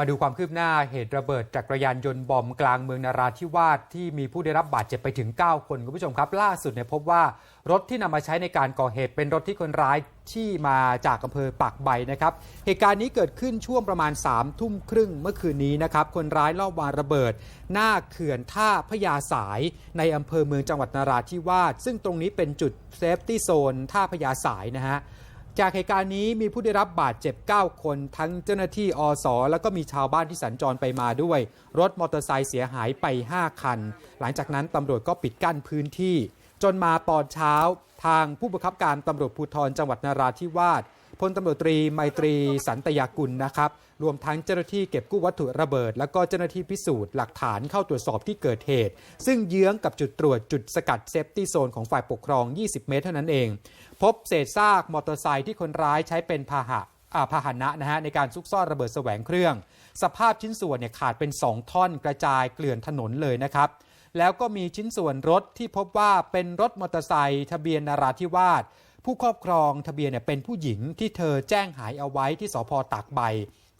มาดูความคืบหน้าเหตุระเบิดจักรยานยนต์บอมกลางเมืองนาราธิวาสที่มีผู้ได้รับบาดเจ็บไปถึง 9 คนคุณผู้ชมครับ ล่าสุดเนี่ยพบว่ารถที่นำมาใช้ในการก่อเหตุเป็นรถที่คนร้ายที่มาจากอำเภอปากใบนะครับ เหตุการณ์นี้เกิดขึ้นช่วงประมาณ3ามทุ่มครึ่งเมื่อคืนนี้นะครับ คนร้ายลอบวางระเบิด หน้าเขื่อนท่าพญาสายในอำเภอเมืองจังหวัดนาราธิวาสซึ่งตรงนี้เป็นจุดเซฟตี้โซนท่าพญาสายนะฮะ จากเหตุการณ์นี้มีผู้ได้รับบาดเจ็บ 9 คน ทั้งเจ้าหน้าที่อสแล้วก็มีชาวบ้านที่สัญจรไปมาด้วย รถมอเตอร์ไซค์เสียหายไป 5 คัน หลังจากนั้นตำรวจก็ปิดกั้นพื้นที่ จนมาตอนเช้า ทางผู้บังคับการตำรวจภูธรจังหวัดนาราธิวาส พลตำรวจตรีไมตรีสันตยากุลนะครับ รวมทั้งเจ้าหน้าที่เก็บกู้วัตถุระเบิด แล้วก็เจ้าหน้าที่พิสูจน์หลักฐานเข้าตรวจสอบที่เกิดเหตุ ซึ่งเยื้องกับจุดตรวจจุดสกัดเซฟตี้โซนของฝ่ายปกครอง 20 เมตรเท่านั้นเอง พบเศษซากมอเตอร์ไซค์ที่คนร้ายใช้เป็นพาหะอาพาหนะนะฮะในการซุกซ่อนระเบิดแสวงเครื่อง สภาพชิ้นส่วนเนี่ยขาดเป็น 2 ท่อนกระจายเกลื่อนถนนเลยนะครับแล้วก็มีชิ้นส่วนรถที่พบว่าเป็นรถมอเตอร์ไซค์ทะเบียนนาราธิวาส ผู้ครอบครองทะเบียนเนี่ยเป็นผู้หญิงที่เธอแจ้งหายเอาไว้ที่สพตากใบ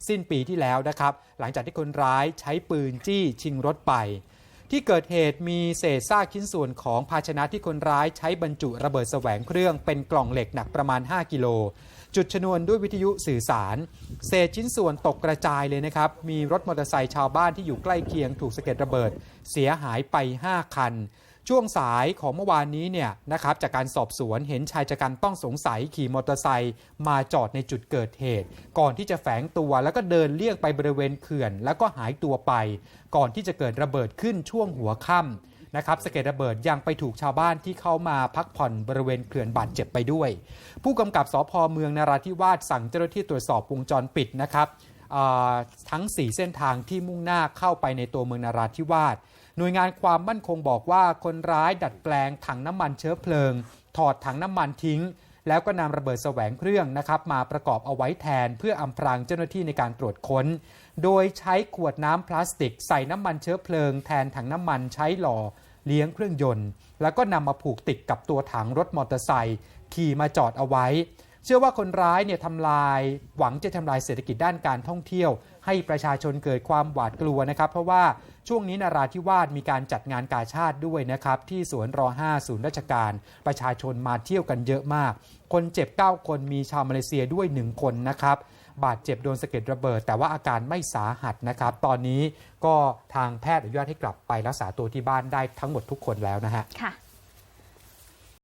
สิ้นปีที่แล้วนะครับ หลังจากที่คนร้ายใช้ปืนจี้ชิงรถไป ที่เกิดเหตุมีเศษซากชิ้นส่วนของภาชนะที่คนร้ายใช้บรรจุระเบิดแสวงเครื่องเป็นกล่องเหล็กหนักประมาณ 5 กิโลจุดชนวนด้วยวิทยุสื่อสาร เศษชิ้นส่วนตกกระจายเลยนะครับ มีรถมอเตอร์ไซค์ชาวบ้านที่อยู่ใกล้เคียงถูกสะเก็ดระเบิด เสียหายไป 5 คัน ช่วงสายของเมื่อวานนี้เนี่ยนะครับจากการสอบสวนเห็นชายชะกันต้องสงสัยขี่มอเตอร์ไซค์มาจอดในจุดเกิดเหตุ ก่อนที่จะแฝงตัวแล้วก็เดินเลี่ยงไปบริเวณเขื่อน แล้วก็หายตัวไป ก่อนที่จะเกิดระเบิดขึ้นช่วงหัวค่ำนะครับสะเก็ดระเบิดยังไปถูกชาวบ้านที่เข้ามาพักผ่อนบริเวณเขื่อนบาดเจ็บไปด้วย ผู้กำกับสพเมืองนาราธิวาสสั่งเจ้าหน้าที่ตรวจสอบวงจรปิดนะครับทั้ง 4 เส้นทางที่มุ่งหน้าเข้าไปในตัวเมืองนาราธิวาส หน่วยงานความมั่นคงบอกว่าคนร้ายดัดแปลงถังน้ำมันเชื้อเพลิง ถอดถังน้ำมันทิ้ง แล้วก็นำระเบิดแสวงเครื่องนะครับมาประกอบเอาไว้แทนเพื่ออำพรางเจ้าหน้าที่ในการตรวจค้น โดยใช้ขวดน้ำพลาสติก ใส่น้ำมันเชื้อเพลิง แทนถังน้ำมันใช้หล่อเลี้ยงเครื่องยนต์ แล้วก็นำมาผูกติดกับตัวถังรถมอเตอร์ไซค์ขี่มาจอดเอาไว้ เชื่อว่าคนร้ายเนี่ยทำลายหวังจะทำลายเศรษฐกิจด้านการท่องเที่ยว ให้ประชาชนเกิดความหวาดกลัวนะครับ เพราะว่าช่วงนี้นาราธิวาสมีการจัดงานกาชาติด้วยนะครับ ที่สวนรอ5ศูนย์ราชการ ประชาชนมาเที่ยวกันเยอะมาก คนเจ็บ 9 คนมีชาวมาเลเซียด้วย 1 คนนะครับ บาดเจ็บโดนสะเก็ดระเบิด แต่ว่าอาการไม่สาหัสนะครับ ตอนนี้ก็ทางแพทย์อนุญาตให้กลับไปรักษาตัวที่บ้านได้ทั้งหมดทุกคนแล้วนะฮะค่ะ